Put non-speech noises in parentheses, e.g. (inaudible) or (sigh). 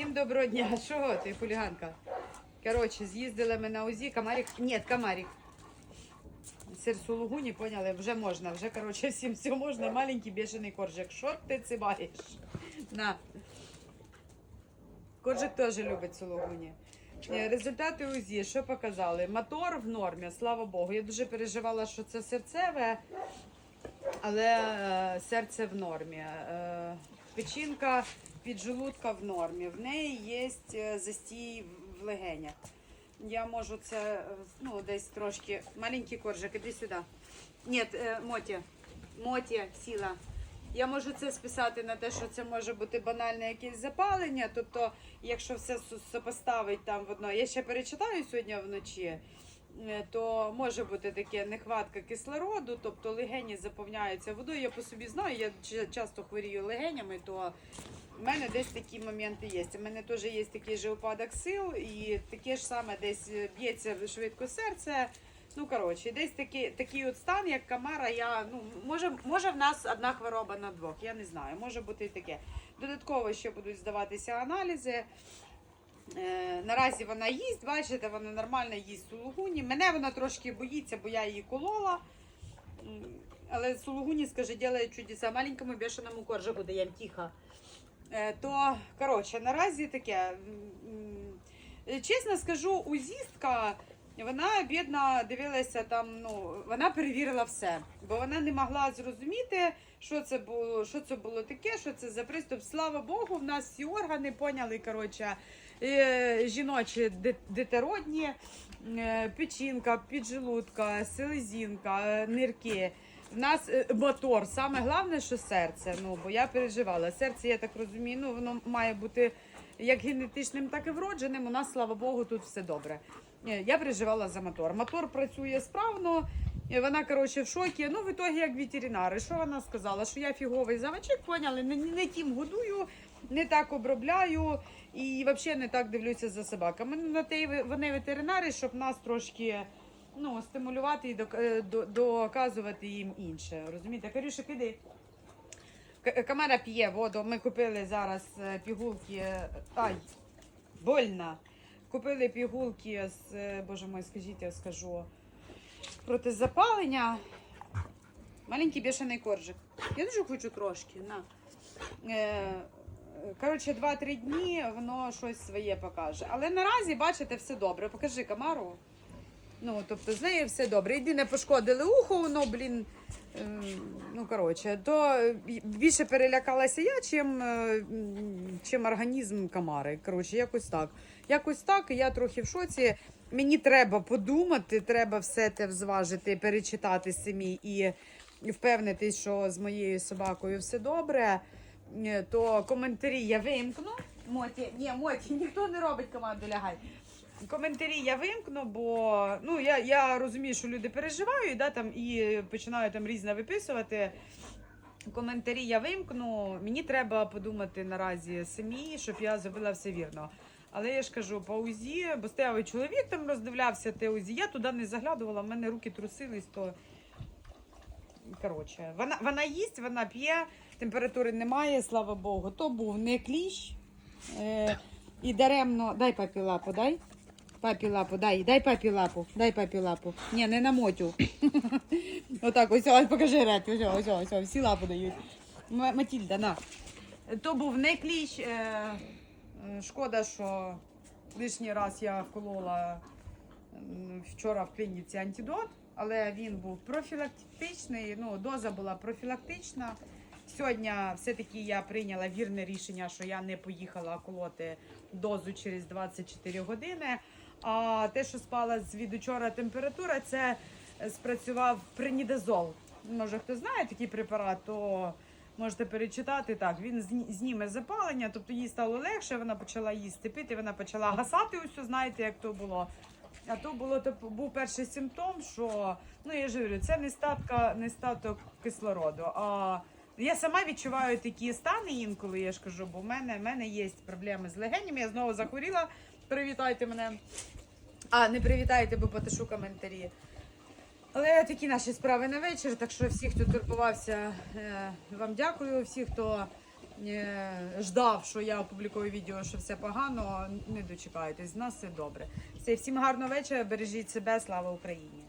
Всім доброго дня. Що ти, хуліганка? Коротше, з'їздили ми на УЗІ, комарик. Ні, комарик. Сир сулугуні, поняли, вже можна. Вже, коротше, всім все можна. Маленький бешений коржик. Що ти цибаєш? На. Коржик теж любить сулугуні. Е, Результати УЗІ, що показали? Мотор в нормі, слава Богу. Я дуже переживала, що це серцеве, але е, серце в нормі. Е, печінка піджелудка в нормі. В неї є е, застій в- легенях. Я можу це е, ну, десь трошки. Маленький коржик, іди сюди. Ні, е, Моті, Моті, сіла. Я можу це списати на те, що це може бути банальне якесь запалення. Тобто, якщо все сопоставить там в одно, я ще перечитаю сьогодні вночі, то може бути таке нехватка кислороду, тобто легені заповняються водою. Я по собі знаю, я часто хворію легенями, то в мене десь такі моменти є. У мене теж є такий же упадок сил, і таке ж саме десь б'ється швидко серце. Ну, коротше, десь такий, такий от стан, як камара, я, ну, може, може в нас одна хвороба на двох, я не знаю, може бути і таке. Додатково ще будуть здаватися аналізи. Е, наразі вона їсть, бачите, вона нормально їсть сулугуні. Мене вона трошки боїться, бо я її колола. Але сулугуні, скаже, ділає чудеса. Маленькому бешеному коржику даємо тихо. Е, то, коротше, наразі таке. Чесно скажу, узістка, вона бідна дивилася там, ну, вона перевірила все, бо вона не могла зрозуміти, що це було, що це було таке, що це за приступ. Слава Богу, в нас всі органи поняли, коротше, е, жіночі детородні, е, печінка, піджелудка, селезінка, нирки. В нас е, мотор. Саме головне, що серце. Ну, бо я переживала. Серце, я так розумію, ну воно має бути як генетичним, так і вродженим. У нас, слава Богу, тут все добре. Е, Я переживала за мотор. Мотор працює справно. е, Вона, коротше, в шокі. Ну, в ітогі, як ветеринари, що вона сказала? Що я фіговий заводчик, поняли? Не, не тим годую, не так обробляю і взагалі не так дивлюся за собаками. Ну, на те вони ветеринари, щоб нас трошки ну, стимулювати і е, до- доказувати їм інше. Розумієте? Карюша, іди. К- Камера п'є воду. Ми купили зараз е, пігулки. е, Ай, больно. Купили пігулки з, боже мой, скажіть, я скажу. Проти запалення. Маленький бешений коржик. Я дуже хочу трошки. На. Коротше, 2-3 дні воно щось своє покаже. Але наразі, бачите, все добре. Покажи камару. Ну, тобто з нею все добре. Єдине пошкодили ухо, воно, блін. ем, Ну, коротше, то більше перелякалася я, чим, е, чим організм комари. Коротше, якось так. Якось так, я трохи в шоці. Мені треба подумати, треба все це взважити, перечитати самі і впевнитись, що з моєю собакою все добре. Е, То коментарі я вимкну. Моті, ні, Моті, ніхто не робить команду лягай. Коментарі я вимкну, бо ну я, я розумію, що люди переживають, да, там і починають там різне виписувати. Коментарі я вимкну. Мені треба подумати наразі самі, щоб я зробила все вірно. Але я ж кажу, по УЗІ, бо стояв і чоловік там роздивлявся те УЗІ. Я туди не заглядувала, в мене руки трусились, то коротше, вона, вона їсть, вона п'є, температури немає, слава Богу. То був не кліщ. Е, і даремно. Дай папі лапу, дай. Папі лапу, дай, дай папі лапу, дай папі лапу. Ні, не на мотю. (laughs) Отак, ось, ось покажи ред, ось, ось, ось, всі лапу дають. М- Матільда, на. То був не кліщ. Е, е, шкода, що лишній раз я вколола м, вчора в клініці антидот, але він був профілактичний, ну, доза була профілактична. Сьогодні все-таки я прийняла вірне рішення, що я не поїхала колоти дозу через 24 години. А те, що спала з учора температура, це спрацював принідазол. Може, хто знає такий препарат, то можете перечитати. Так, він зні- зніме запалення, тобто їй стало легше, вона почала їсти пити, вона почала гасати усю, знаєте, як то було. А то було то був перший симптом, що ну я ж говорю, це нестатка, нестаток кислороду. А я сама відчуваю такі стани інколи, я ж кажу, бо в мене, в мене є проблеми з легенями. Я знову захворіла. Привітайте мене. А, не привітайте, бо потишу коментарі. Але такі наші справи на вечір. Так що всі, хто турбувався, е, вам дякую. Всі, хто е, ждав, що я опублікую відео, що все погано, не дочекайтесь. З нас все добре. Все, всім гарного вечора, бережіть себе, слава Україні!